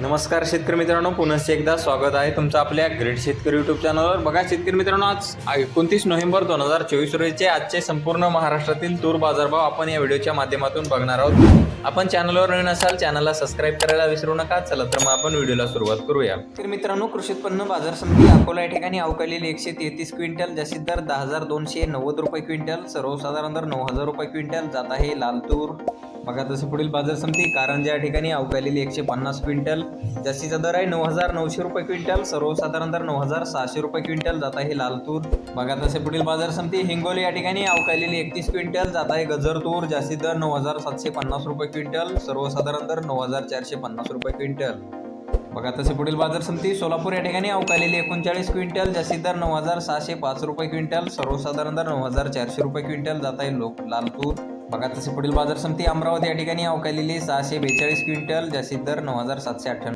नमस्कार शेतकरी मित्रांनो पुनश्च एकदा स्वागत आहे तुमचं आपल्या ग्रेट शेतकरी युट्यूब चॅनलवर बघा शेतकरी मित्रांनो आज एकोणतीस नोव्हेंबर दोन हजार चोवीस रोजीचे आजचे संपूर्ण महाराष्ट्रातील तूर बाजारभाव आपण या व्हिडिओच्या माध्यमातून बघणार आहोत. आपण चॅनलवर नवीन असाल चॅनलला सबस्क्राईब करायला विसरू नका. चला तर मग आपण व्हिडिओला सुरुवात करूया. तर मित्रांनो कृषी उत्पन्न बाजार समिती अकोला या ठिकाणी अवकालेली एकशे तेहतीस क्विंटल जास्तीत दर दहा हजार दोनशे नव्वद रुपये क्विंटल सर्वसाधारण दर नऊ हजार रुपये क्विंटल जात आहे लाल तूर. बघा तसं पुढील बाजार समिती कारंजा या ठिकाणी अवकालेली एकशे पन्नास क्विंटल जास्तीचा दर आहे नऊ हजार नऊशे रुपये क्विंटल सर्वसाधारण दर नऊ हजार सहाशे रुपये क्विंटल जात आहे लाल तूर बघा तसे पुढील बाजार समिती हिंगोली या ठिकाणी अवकालेली एकतीस क्विंटल जात आहे गजर तूर जास्तीत दर नऊ हजार सातशे पन्नास रुपये क्विंटल सर्वसाधारण दर नऊ हजार चारशे पन्नास रुपये क्विंटल. बघा तसे पुढील बाजार समिती सोलापूर या ठिकाणी अवकालेली एकोणचाळीस क्विंटल जास्तीत दर नऊ हजार सहाशे पाच रुपये क्विंटल सर्वसाधारण दर नऊ हजार चारशे रुपये क्विंटल जात आहे लोक लाल तूर बघा तसे पुढील बाजार समिती अमरावती या ठिकाणी अवकालेली सहाशे बेचाळीस क्विंटल जास्तीत दर नऊ हजार सातशे अठ्ठ्याण्णव.